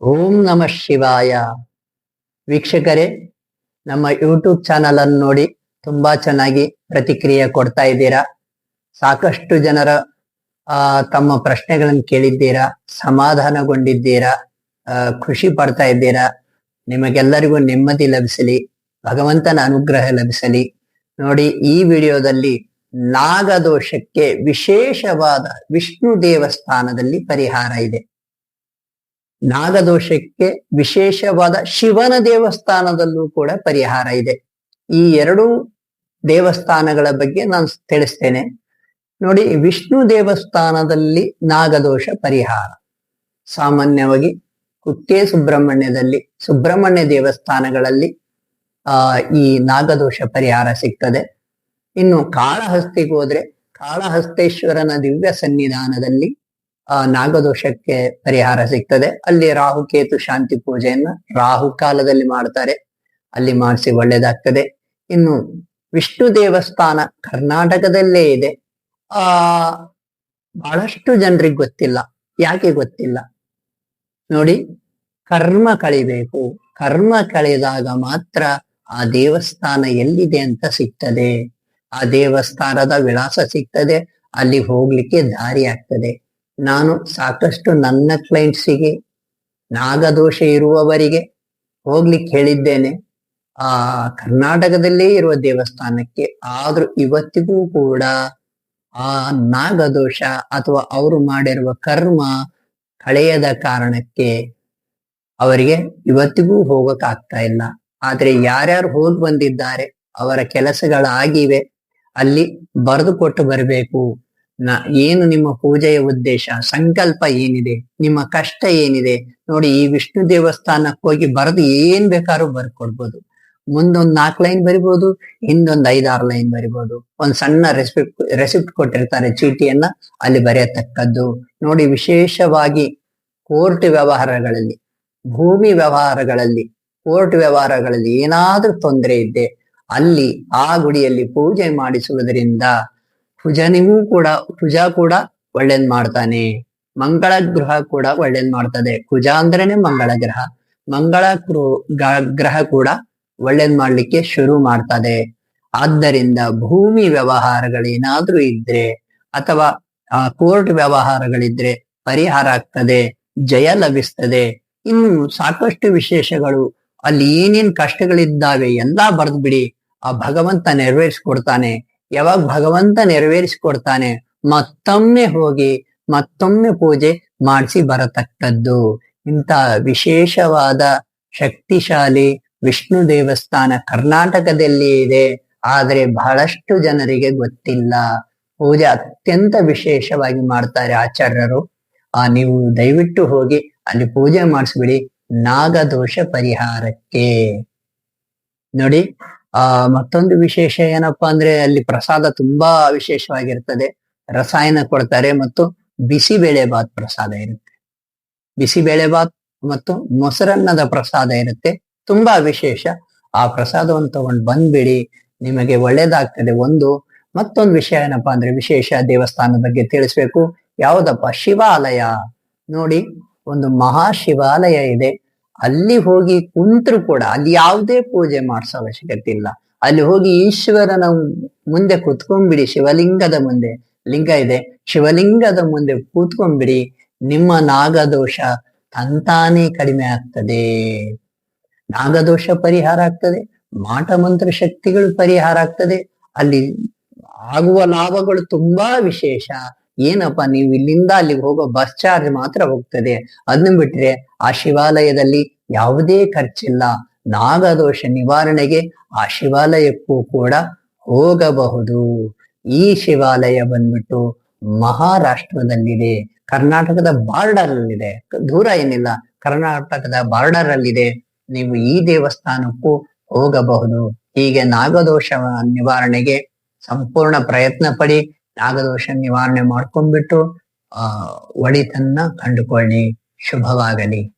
ಓಂ ನಮಃ ಶಿವಾಯ. ವೀಕ್ಷಕರೇ, ನಮ್ಮ ಯೂಟ್ಯೂಬ್ ಚಾನಲ್ ಅನ್ನು ನೋಡಿ ತುಂಬಾ ಚೆನ್ನಾಗಿ ಪ್ರತಿಕ್ರಿಯೆ ಕೊಡ್ತಾ ಇದ್ದೀರಾ? ಸಾಕಷ್ಟು ಜನರ, ಆ, ತಮ್ಮ ಪ್ರಶ್ನೆಗಳನ್ನು ಕೇಳಿದ್ದೀರಾ? ಸಮಾಧಾನಗೊಂಡಿದ್ದೀರಾ? ಖುಷಿ ಪಡ್ತಾ ಇದ್ದೀರಾ? ನಿಮಗೆಲ್ಲರಿಗೂ ನೆಮ್ಮದಿ ಲಭಿಸಲಿ, ಭಗವಂತನ ಅನುಗ್ರಹ ಲಭಿಸಲಿ. ನೋಡಿ, ಈ ವಿಡಿಯೋದಲ್ಲಿ ನಾಗದೋಷಕ್ಕೆ ವಿಶೇಷವಾದ ವಿಷ್ಣು ದೇವಸ್ಥಾನದಲ್ಲಿ ಪರಿಹಾರ ಇದೆ. ನಾಗದೋಷಕ್ಕೆ ವಿಶೇಷವಾದ ಶಿವನ ದೇವಸ್ಥಾನದಲ್ಲೂ ಕೂಡ ಪರಿಹಾರ ಇದೆ. ಈ ಎರಡು ದೇವಸ್ಥಾನಗಳ ಬಗ್ಗೆ ನಾನು ತಿಳಿಸ್ತೇನೆ. ನೋಡಿ, ವಿಷ್ಣು ದೇವಸ್ಥಾನದಲ್ಲಿ ನಾಗದೋಷ ಪರಿಹಾರ. ಸಾಮಾನ್ಯವಾಗಿ ಕುಕ್ಕೆ ಸುಬ್ರಹ್ಮಣ್ಯದಲ್ಲಿ, ಸುಬ್ರಹ್ಮಣ್ಯ ದೇವಸ್ಥಾನಗಳಲ್ಲಿ, ಆ, ಈ ನಾಗದೋಷ ಪರಿಹಾರ ಸಿಗ್ತದೆ. ಇನ್ನು ಕಾಳಹಸ್ತಿಗೋದ್ರೆ ಕಾಳಹಸ್ತೇಶ್ವರನ ದಿವ್ಯ ಸನ್ನಿಧಾನದಲ್ಲಿ ಆ ನಾಗದೋಷಕ್ಕೆ ಪರಿಹಾರ ಸಿಗ್ತದೆ. ಅಲ್ಲಿ ರಾಹುಕೇತು ಶಾಂತಿ ಪೂಜೆಯನ್ನ ರಾಹು ಕಾಲದಲ್ಲಿ ಮಾಡ್ತಾರೆ. ಅಲ್ಲಿ ಮಾಡಿಸಿ ಒಳ್ಳೇದಾಗ್ತದೆ. ಇನ್ನು ವಿಷ್ಣು ದೇವಸ್ಥಾನ ಕರ್ನಾಟಕದಲ್ಲೇ ಇದೆ. ಆ, ಬಹಳಷ್ಟು ಜನರಿಗೆ ಗೊತ್ತಿಲ್ಲ. ಯಾಕೆ ಗೊತ್ತಿಲ್ಲ? ನೋಡಿ, ಕರ್ಮ ಕಳಿಬೇಕು. ಕರ್ಮ ಕಳೆದಾಗ ಮಾತ್ರ ಆ ದೇವಸ್ಥಾನ ಎಲ್ಲಿದೆ ಅಂತ ಸಿಗ್ತದೆ. ಆ ದೇವಸ್ಥಾನದ ವಿಳಾಸ ಸಿಗ್ತದೆ. ಅಲ್ಲಿ ಹೋಗ್ಲಿಕ್ಕೆ ದಾರಿ ಆಗ್ತದೆ. ನಾನು ಸಾಕಷ್ಟು ನನ್ನ ಕ್ಲೈಂಟ್ಸಿಗೆ ನಾಗದೋಷ ಇರುವವರಿಗೆ ಹೋಗ್ಲಿಕ್ಕೆ ಹೇಳಿದ್ದೇನೆ. ಆ ಕರ್ನಾಟಕದಲ್ಲೇ ಇರುವ ದೇವಸ್ಥಾನಕ್ಕೆ ಆದ್ರೂ ಇವತ್ತಿಗೂ ಕೂಡ ಆ ನಾಗದೋಷ ಅಥವಾ ಅವರು ಮಾಡಿರುವ ಕರ್ಮ ಕಳೆಯದ ಕಾರಣಕ್ಕೆ ಅವರಿಗೆ ಇವತ್ತಿಗೂ ಹೋಗಕ್ ಆಗ್ತಾ ಇಲ್ಲ. ಆದ್ರೆ ಯಾರ್ಯಾರು ಹೋಗಿ ಬಂದಿದ್ದಾರೆ, ಅವರ ಕೆಲಸಗಳಾಗಿವೆ, ಅಲ್ಲಿ ಬರೆದು ಕೊಟ್ಟು ಬರಬೇಕು. ನ, ಏನು ನಿಮ್ಮ ಪೂಜೆಯ ಉದ್ದೇಶ? ಸಂಕಲ್ಪ ಏನಿದೆ? ನಿಮ್ಮ ಕಷ್ಟ ಏನಿದೆ? ನೋಡಿ, ಈ ವಿಷ್ಣು ದೇವಸ್ಥಾನಕ್ಕೆ ಹೋಗಿ ಬರೆದು ಏನ್ ಬೇಕಾದ್ರೂ ಬರ್ಕೊಡ್ಬೋದು. ಮುಂದೊಂದ್ ನಾಲ್ಕು ಲೈನ್ ಬರಿಬಹುದು ಹಿಂದೊಂದ್ ಐದಾರು ಲೈನ್ ಬರಿಬಹುದು ಒಂದ್ ಸಣ್ಣ ರೆಸಿಪ್ಟ್ ರೆಸಿಪ್ಟ್ ಕೊಟ್ಟಿರ್ತಾರೆ ಚೀಟಿಯನ್ನ, ಅಲ್ಲಿ ಬರೆಯತಕ್ಕದ್ದು. ನೋಡಿ, ವಿಶೇಷವಾಗಿ ಕೋರ್ಟ್ ವ್ಯವಹಾರಗಳಲ್ಲಿ, ಭೂಮಿ ವ್ಯವಹಾರಗಳಲ್ಲಿ, ಕೋರ್ಟ್ ವ್ಯವಹಾರಗಳಲ್ಲಿ ಏನಾದ್ರೂ ತೊಂದರೆ ಇದ್ದೆ, ಅಲ್ಲಿ ಆ ಗುಡಿಯಲ್ಲಿ ಪೂಜೆ ಮಾಡಿಸುವುದರಿಂದ ಕುಜನಿಗೂ ಕೂಡ ಕುಜ ಕೂಡ ಒಳ್ಳೇದ್ ಮಾಡ್ತಾನೆ. ಮಂಗಳ ಗ್ರಹ ಕೂಡ ಒಳ್ಳೇದ್ ಮಾಡ್ತದೆ. ಕುಜ ಅಂದ್ರೇನೆ ಮಂಗಳ ಗ್ರಹ. ಮಂಗಳ ಗ್ರಹ ಕೂಡ ಒಳ್ಳೇದ್ ಮಾಡ್ಲಿಕ್ಕೆ ಶುರು ಮಾಡ್ತದೆ. ಆದ್ದರಿಂದ ಭೂಮಿ ವ್ಯವಹಾರಗಳೇನಾದ್ರೂ ಇದ್ರೆ ಅಥವಾ, ಆ, ಕೋರ್ಟ್ ವ್ಯವಹಾರಗಳಿದ್ರೆ ಪರಿಹಾರ ಆಗ್ತದೆ, ಜಯ ಲಭಿಸ್ತದೆ. ಇನ್ನು ಸಾಕಷ್ಟು ವಿಶೇಷಗಳು, ಅಲ್ಲಿ ಏನೇನ್ ಕಷ್ಟಗಳಿದ್ದಾವೆ ಎಲ್ಲಾ ಬರೆದ್ಬಿಡಿ ಆ ಭಗವಂತ ನೆರವೇರಿಸ್ಕೊಡ್ತಾನೆ. ಯಾವಾಗ ಭಗವಂತ ನೆರವೇರಿಸಿಕೊಡ್ತಾನೆ ಮತ್ತೊಮ್ಮೆ ಹೋಗಿ, ಮತ್ತೊಮ್ಮೆ ಪೂಜೆ ಮಾಡಿಸಿ ಬರತಕ್ಕದ್ದು. ಇಂಥ ವಿಶೇಷವಾದ ಶಕ್ತಿಶಾಲಿ ವಿಷ್ಣು ದೇವಸ್ಥಾನ ಕರ್ನಾಟಕದಲ್ಲಿ ಇದೆ, ಆದರೆ ಬಹಳಷ್ಟು ಜನರಿಗೆ ಗೊತ್ತಿಲ್ಲ. ಪೂಜೆ ಅತ್ಯಂತ ವಿಶೇಷವಾಗಿ ಮಾಡ್ತಾರೆ ಆಚಾರ್ಯರು. ಆ, ನೀವು ದಯವಿಟ್ಟು ಹೋಗಿ ಅಲ್ಲಿ ಪೂಜೆ ಮಾಡಿಸ್ಬಿಡಿ ನಾಗದೋಷ ಪರಿಹಾರಕ್ಕೆ. ನೋಡಿ. ಆ, ಮತ್ತೊಂದು ವಿಶೇಷ ಏನಪ್ಪಾ ಅಂದ್ರೆ ಅಲ್ಲಿ ಪ್ರಸಾದ ತುಂಬಾ ವಿಶೇಷವಾಗಿರ್ತದೆ. ರಸಾಯನ ಕೊಡ್ತಾರೆ ಮತ್ತು ಬಿಸಿಬೇಳೆ ಬಾತ್ ಪ್ರಸಾದ ಇರುತ್ತೆ. ಬಿಸಿಬೇಳೆ ಬಾತ್ ಮತ್ತು ಮೊಸರನ್ನದ ಪ್ರಸಾದ ಇರುತ್ತೆ. ತುಂಬಾ ವಿಶೇಷ. ಆ ಪ್ರಸಾದವನ್ನು ತಗೊಂಡು ಬಂದ್ಬಿಡಿ. ನಿಮಗೆ ಒಳ್ಳೇದಾಗ್ತದೆ ಒಂದು. ಮತ್ತೊಂದು ವಿಷಯ ಏನಪ್ಪಾ ಅಂದ್ರೆ ವಿಶೇಷ ದೇವಸ್ಥಾನದ ಬಗ್ಗೆ ತಿಳಿಸ್ಬೇಕು. ಯಾವುದಪ್ಪ? ಶಿವಾಲಯ. ನೋಡಿ, ಒಂದು ಮಹಾ ಶಿವಾಲಯ ಇದೆ. ಅಲ್ಲಿ ಹೋಗಿ ಕುಂತರು ಕೂಡ, ಅಲ್ಲಿ ಯಾವುದೇ ಪೂಜೆ ಮಾಡಿಸೋ ಅವಶ್ಯಕತೆ ಇಲ್ಲ. ಅಲ್ಲಿ ಹೋಗಿ ಈಶ್ವರನ ಮುಂದೆ ಕೂತ್ಕೊಂಡ್ಬಿಡಿ, ಶಿವಲಿಂಗದ ಮುಂದೆ. ಲಿಂಗ ಇದೆ. ಶಿವಲಿಂಗದ ಮುಂದೆ ಕೂತ್ಕೊಂಡ್ಬಿಡಿ, ನಿಮ್ಮ ನಾಗದೋಷ ತಂತಾನೇ ಕಡಿಮೆ ಆಗ್ತದೆ. ನಾಗದೋಷ ಪರಿಹಾರ ಆಗ್ತದೆ. ಮಾಟ ಮಂತ್ರ ಶಕ್ತಿಗಳು ಪರಿಹಾರ ಆಗ್ತದೆ. ಅಲ್ಲಿ ಆಗುವ ಲಾಭಗಳು ತುಂಬಾ ವಿಶೇಷ. ಏನಪ್ಪ, ನೀವು ಇಲ್ಲಿಂದ ಅಲ್ಲಿಗೆ ಹೋಗೋ ಬಸ್ ಚಾರ್ಜ್ ಮಾತ್ರ ಹೋಗ್ತದೆ. ಅದನ್ನ ಬಿಟ್ರೆ ಆ ಶಿವಾಲಯದಲ್ಲಿ ಯಾವುದೇ ಖರ್ಚಿಲ್ಲ. ನಾಗದೋಷ ನಿವಾರಣೆಗೆ ಆ ಶಿವಾಲಯಕ್ಕೂ ಕೂಡ ಹೋಗಬಹುದು. ಈ ಶಿವಾಲಯ ಬಂದ್ಬಿಟ್ಟು ಮಹಾರಾಷ್ಟ್ರದಲ್ಲಿದೆ. ಕರ್ನಾಟಕದ ಬಾರ್ಡರ್ ಅಲ್ಲಿದೆ ದೂರ ಏನಿಲ್ಲ. ಕರ್ನಾಟಕದ ಬಾರ್ಡರ್ ಅಲ್ಲಿದೆ ನೀವು ಈ ದೇವಸ್ಥಾನಕ್ಕೂ ಹೋಗಬಹುದು. ಹೀಗೆ ನಾಗದೋಷ ನಿವಾರಣೆಗೆ ಸಂಪೂರ್ಣ ಪ್ರಯತ್ನ ಪಡಿ. ನಾಗದೋಷ ನಿವಾರಣೆ ಮಾಡ್ಕೊಂಡ್ಬಿಟ್ಟು, ಆ, ಒಳಿತನ್ನ ಕಂಡುಕೊಳ್ಳಿ. ಶುಭವಾಗಲಿ.